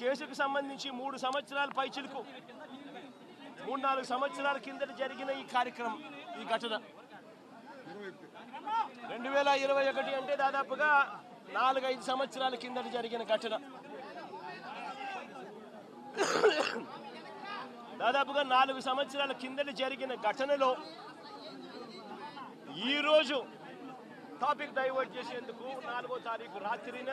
కేసుకు సంబంధించి మూడు సంవత్సరాల పైచిలకు మూడు నాలుగు సంవత్సరాల కిందట జరిగిన ఈ కార్యక్రమం ఈ ఘటన. రెండు వేల ఇరవై ఒకటి అంటే దాదాపుగా నాలుగైదు సంవత్సరాల కిందట జరిగిన ఘటన. దాదాపుగా నాలుగు సంవత్సరాల కిందట జరిగిన ఘటనలో ఈరోజు టాపిక్ డైవర్ట్ చేసేందుకు నాలుగో తారీఖు రాత్రిన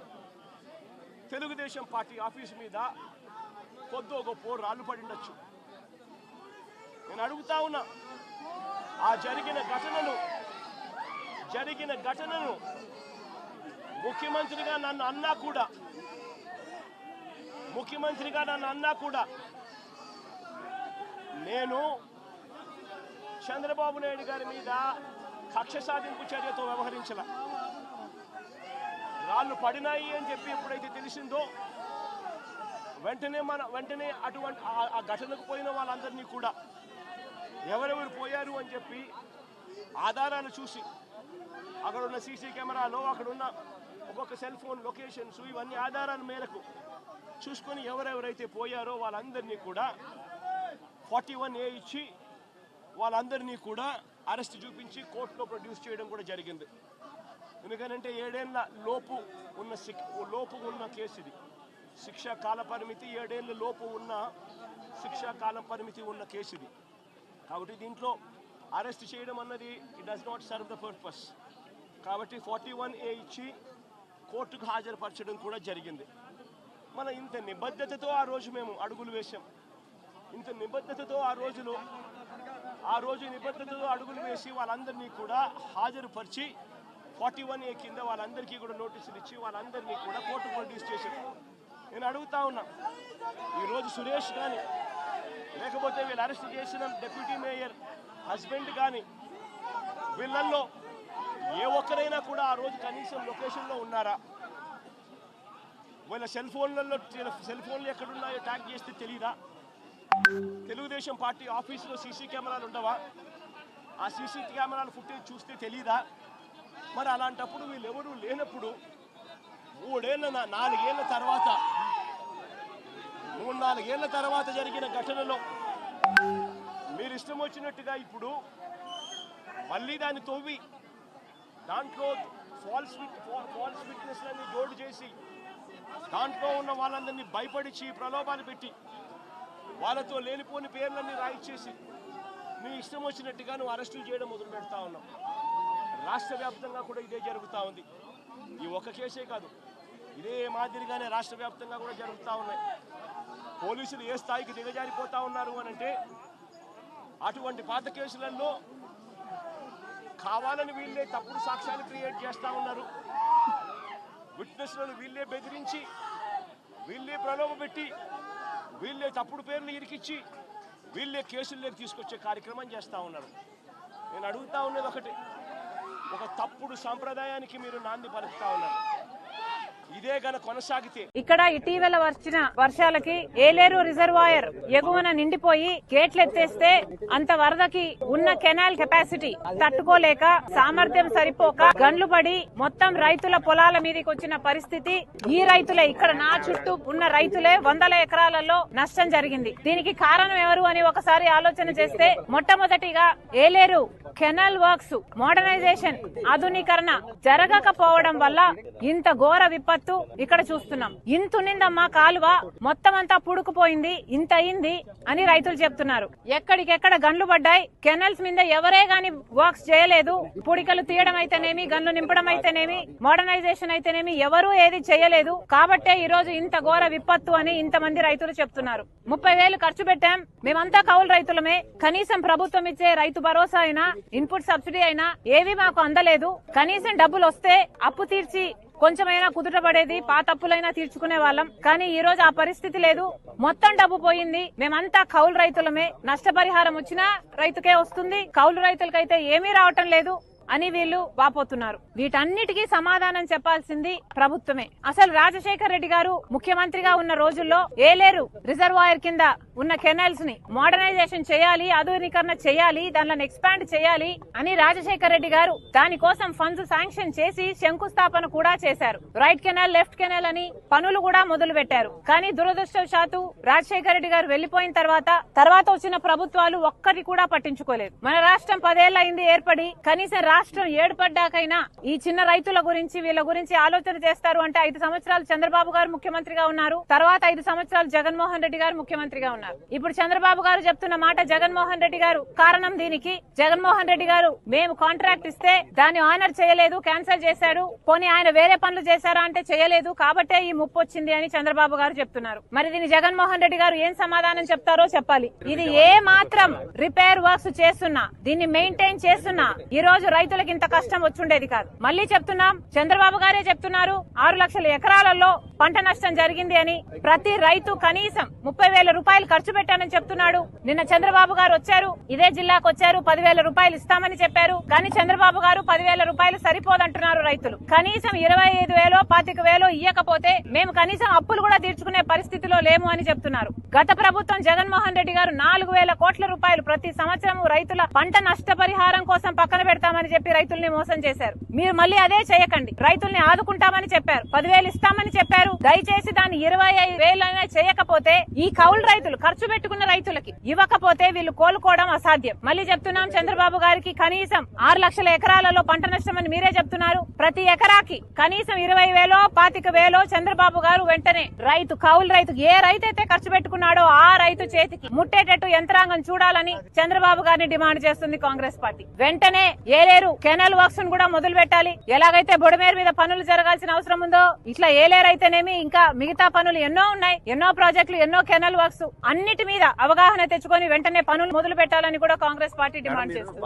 తెలుగుదేశం పార్టీ ఆఫీస్ మీద పొద్దుగో పోరు రాళ్ళు పడిండొచ్చు నేను అడుగుతా ఉన్నా ఆ జరిగిన ఘటనను జరిగిన ఘటనను ముఖ్యమంత్రిగా నన్ను అన్నా కూడా ముఖ్యమంత్రిగా నన్ను అన్నా కూడా నేను చంద్రబాబు నాయుడు గారి మీద కక్ష సాధింపు చర్యతో వ్యవహరించాల. రాళ్ళు పడినాయి అని చెప్పి ఎప్పుడైతే తెలిసిందో వెంటనే మన వెంటనే అటువంటి ఆ- ఘటనకు పోయిన వాళ్ళందరినీ కూడా ఎవరెవరు పోయారు అని చెప్పి ఆధారాలు చూసి అక్కడ ఉన్న సీసీ కెమెరాలో అక్కడ ఉన్న ఒక్కొక్క సెల్ ఫోన్ లొకేషన్స్ ఇవన్నీ ఆధారాల మేరకు చూసుకొని ఎవరెవరైతే పోయారో వాళ్ళందరినీ కూడా ఫార్టీ వన్ ఏ ఇచ్చి వాళ్ళందరినీ కూడా అరెస్ట్ చూపించి కోర్టులో ప్రొడ్యూస్ చేయడం కూడా జరిగింది. ఎందుకనంటే ఏడేళ్ళ లోపు ఉన్న శిక్ లోపు ఉన్న కేసు ఇది శిక్షా కాల పరిమితి ఏడేళ్ళ లోపు ఉన్న శిక్షా కాలం పరిమితి ఉన్న కేసు ఇది కాబట్టి దీంట్లో అరెస్ట్ చేయడం అన్నది it does not serve the purpose కాబట్టి ఫార్టీ వన్ ఏ ఇచ్చి కోర్టుకు హాజరుపరచడం కూడా జరిగింది. మన ఇంత నిబద్ధతతో ఆ రోజు మేము అడుగులు వేశాం. ఇంత నిబద్ధతతో ఆ రోజులో ఆ రోజు నిబద్ధతతో అడుగులు వేసి వాళ్ళందరినీ కూడా హాజరుపరిచి ఫార్టీ వన్ ఏ కింద వాళ్ళందరికీ కూడా నోటీసులు ఇచ్చి వాళ్ళందరినీ కూడా కోర్టు ప్రొడ్యూస్ చేశారు నేను అడుగుతా ఉన్నా. ఈరోజు సురేష్ కానీ లేకపోతే వీళ్ళు అరెస్ట్ చేసిన డిప్యూటీ మేయర్ హస్బెండ్ కానీ వీళ్ళల్లో ఏ ఒక్కరైనా కూడా ఆ రోజు కనీసం లొకేషన్లో ఉన్నారా? వీళ్ళ సెల్ ఫోన్లలో సెల్ ఫోన్లు ఎక్కడున్నాయో ట్యాగ్ చేస్తే తెలియదా తెలుగుదేశం పార్టీ ఆఫీసులో సీసీ కెమెరాలు ఉండవా? ఆ సీసీ కెమెరాల ఫుటేజ్ చూస్తే తెలియదా మరి అలాంటప్పుడు వీళ్ళెవరూ లేనప్పుడు మూడేళ్ళ నాలుగేళ్ళ తర్వాత మూడు నాలుగేళ్ళ తర్వాత జరిగిన ఘటనలో మీరు ఇష్టం వచ్చినట్టుగా ఇప్పుడు మళ్ళీ దాన్ని తవ్వి దాంట్లో ఫాల్స్ విట్ ఫాల్స్ విట్నెస్లన్నీ జోడు చేసి దాంట్లో ఉన్న వాళ్ళందరినీ భయపడిచి ప్రలోభాలు పెట్టి వాళ్ళతో లేనిపోని పేర్లన్నీ రాయిచ్చేసి నీ ఇష్టం వచ్చినట్టుగా నువ్వు అరెస్టులు చేయడం మొదలు పెడతా ఉన్నావు. రాష్ట్ర వ్యాప్తంగా కూడా ఇదే జరుగుతూ ఉంది. ఈ ఒక్క కేసే కాదు ఇదే మాదిరిగానే రాష్ట్ర వ్యాప్తంగా కూడా జరుగుతూ ఉన్నాయి. పోలీసులు ఏ స్థాయికి దిగజారిపోతా ఉన్నారు అని అంటే అటువంటి పాత కేసులలో కావాలని వీళ్ళే తప్పుడు సాక్ష్యాలు క్రియేట్ చేస్తూ ఉన్నారు. విట్నెస్లను వీళ్ళే బెదిరించి వీళ్ళే ప్రలోభ పెట్టి వీళ్ళే తప్పుడు పేర్లు ఇరికిచ్చి వీళ్ళే కేసుల్లోకి తీసుకొచ్చే కార్యక్రమం చేస్తూ ఉన్నారు. నేను అడుగుతా ఉన్నది ఒకటి ఒక తప్పుడు సాంప్రదాయానికి మీరు నాంది పలుకుతా ఉన్నారు. ఇదే గన కొనసాగితే. ఇక్కడ ఇటీవల వచ్చిన వర్షాలకి ఏలేరు రిజర్వాయర్ ఎగువన నిండిపోయి గేట్లు ఎత్తేస్తే అంత వరదకి ఉన్న కెనాల్ కెపాసిటీ తట్టుకోలేక సామర్థ్యం సరిపోక గండ్లు పడి మొత్తం రైతుల పొలాల మీదకి వచ్చిన పరిస్థితి ఈ రైతులే ఇక్కడ నా చుట్టూ ఉన్న రైతులే వందల ఎకరాలలో నష్టం జరిగింది. దీనికి కారణం ఎవరు అని ఒకసారి ఆలోచన చేస్తే మొట్టమొదటిగా ఏలేరు కెనాల్ వర్క్స్ మోడర్నైజేషన్ ఆధునీకరణ జరగకపోవడం వల్ల ఇంత ఘోర విపత్తు ఇక్కడ చూస్తున్నాం. ఇంత ఉన్నిందమ్మా కాలువ మొత్తం అంతా పుడుకుపోయింది ఇంత అయింది అని రైతులు చెప్తున్నారు. ఎక్కడికెక్కడ గన్లు పడ్డాయి కెనల్స్ మీద ఎవరే గాని వర్క్స్ చేయలేదు. పుడికలు తీయడం అయితేనేమి గన్లు నింపడం అయితేనేమి మోడర్నైజేషన్ అయితేనేమి ఎవరూ ఏది చేయలేదు. కాబట్టే ఈ రోజు ఇంత ఘోర విపత్తు అని ఇంతమంది రైతులు చెప్తున్నారు. ముప్పై వేలు ఖర్చు పెట్టాం. మేమంతా కౌలు రైతులమే. కనీసం ప్రభుత్వం ఇచ్చే రైతు భరోసా అయినా ఇన్పుట్ సబ్సిడీ అయినా ఏవి మాకు అందలేదు. కనీసం డబ్బులు వస్తే అప్పు తీర్చి కొంచెమైనా కుదుట పడేది పాత అప్పులైనా తీర్చుకునే వాళ్ళం. కానీ ఈ రోజు ఆ పరిస్థితి లేదు. మొత్తం డబ్బు పోయింది. మేమంతా కౌలు రైతులమే. నష్టపరిహారం వచ్చినా రైతుకే వస్తుంది. కౌలు రైతులకైతే ఏమీ రావటం లేదు. అని వీళ్ళు వాపోతున్నారు. వీటన్నిటికీ సమాధానం చెప్పాల్సింది ప్రభుత్వమే. అసలు రాజశేఖర్ రెడ్డి గారు ముఖ్యమంత్రిగా ఉన్న రోజుల్లో ఏలేరు రిజర్వాయర్ కింద ఉన్న కెనాల్స్ని మోడర్నైజేషన్ చేయాలి ఆధునీకరణ చేయాలి దానిని ఎక్స్పాండ్ చేయాలి అని రాజశేఖర్ రెడ్డి గారు దానికోసం ఫండ్స్ శాంక్షన్ చేసి శంకుస్థాపన కూడా చేశారు. రైట్ కెనాల్ లెఫ్ట్ కెనాల్ అని పనులు కూడా మొదలు పెట్టారు కానీ దురదృష్టవశాత్తు రాజశేఖర రెడ్డి గారు వెళ్ళిపోయిన తర్వాత తర్వాత వచ్చిన ప్రభుత్వాలు ఒక్కటి కూడా పట్టించుకోలేదు. మన రాష్ట్రం పదేళ్ళ అయింది ఏర్పడి కనీసం రాష్ట్రం ఏర్పడ్డాకైనా ఈ చిన్న రైతుల గురించి వీళ్ళ గురించి ఆలోచన చేస్తారు అంటే ఐదు సంవత్సరాలు చంద్రబాబు గారు ముఖ్యమంత్రిగా ఉన్నారు. తర్వాత ఐదు సంవత్సరాలు జగన్మోహన్ రెడ్డి గారు ముఖ్యమంత్రిగా ఉన్నారు. ఇప్పుడు చంద్రబాబు గారు చెప్తున్న మాట జగన్మోహన్ రెడ్డి గారు కారణం దీనికి జగన్మోహన్ రెడ్డి గారు మేము కాంట్రాక్ట్ ఇస్తే దాన్ని ఆనర్ చేయలేదు క్యాన్సిల్ చేశాడు. పోనీ ఆయన వేరే పనులు చేశారా అంటే చేయలేదు. కాబట్టే ఈ ముప్పు వచ్చింది అని చంద్రబాబు గారు చెప్తున్నారు. మరి దీని జగన్మోహన్ రెడ్డి గారు ఏం సమాధానం చెప్తారో చెప్పాలి. ఇది ఏ మాత్రం రిపేర్ వర్క్స్ చేస్తున్నా దీన్ని మెయింటైన్ చేస్తున్నా ఈ రోజు రైతులకు ఇంత కష్టం వచ్చుండేది కాదు. మళ్ళీ చెప్తున్నాం చంద్రబాబు గారే చెప్తున్నారు ఆరు లక్షల ఎకరాలలో పంట నష్టం జరిగింది అని. ప్రతి రైతు కనీసం ముప్పై వేల రూపాయలు ఖర్చు పెట్టానని చెప్తున్నాడు. నిన్న చంద్రబాబు గారు వచ్చారు ఇదే జిల్లాకు వచ్చారు పదివేల రూపాయలు ఇస్తామని చెప్పారు. కానీ చంద్రబాబు గారు పదివేల రూపాయలు సరిపోదంటున్నారు రైతులు. కనీసం ఇరవై ఐదు వేలో పాతిక వేలో ఇయ్యకపోతే మేము కనీసం అప్పులు కూడా తీర్చుకునే పరిస్థితిలో లేము అని చెప్తున్నారు. గత ప్రభుత్వం జగన్మోహన్ రెడ్డి గారు నాలుగు వేల కోట్ల రూపాయలు ప్రతి సంవత్సరం రైతుల పంట నష్టపరిహారం కోసం పక్కన పెడతామని చెప్పి రైతుల్ని మోసం చేశారు. మీరు మళ్ళీ అదే చేయకండి. రైతుల్ని ఆదుకుంటామని చెప్పారు. పదివేలు ఇస్తామని చెప్పారు. దయచేసి దాన్ని ఇరవై ఐదు వేలైనా చేయకపోతే ఈ కౌలు రైతులు ఖర్చు పెట్టుకున్న రైతులకి ఇవ్వకపోతే వీళ్ళు కోలుకోవడం అసాధ్యం. మళ్ళీ చెప్తున్నాం చంద్రబాబు గారికి కనీసం ఆరు లక్షల ఎకరాలలో పంట నష్టం అని మీరే చెప్తున్నారు. ప్రతి ఎకరాకి కనీసం ఇరవై వేలో పాతిక వేలో చంద్రబాబు గారు వెంటనే రైతు కౌలు రైతు ఏ రైతు అయితే ఖర్చు పెట్టుకున్నాడో ఆ రైతు చేతికి ముట్టేటట్టు యంత్రాంగం చూడాలని చంద్రబాబు గారిని డిమాండ్ చేస్తుంది కాంగ్రెస్ పార్టీ. వెంటనే ఏ ఏలేరు కెనాల్ వర్క్స్ కూడా మొదలు పెట్టాలి. ఎలాగైతే బుడమేరు మీద పనులు జరగాల్సిన అవసరం ఉందో ఇట్లా ఏలేరు అయితేనేమి ఇంకా మిగతా పనులు ఎన్నో ఉన్నాయి. ఎన్నో ప్రాజెక్టులు ఎన్నో కెనాల్ వర్క్స్ అన్నిటి మీద అవగాహన తెచ్చుకొని వెంటనే పనులు మొదలు పెట్టాలని కూడా కాంగ్రెస్ పార్టీ డిమాండ్ చేస్తుంది.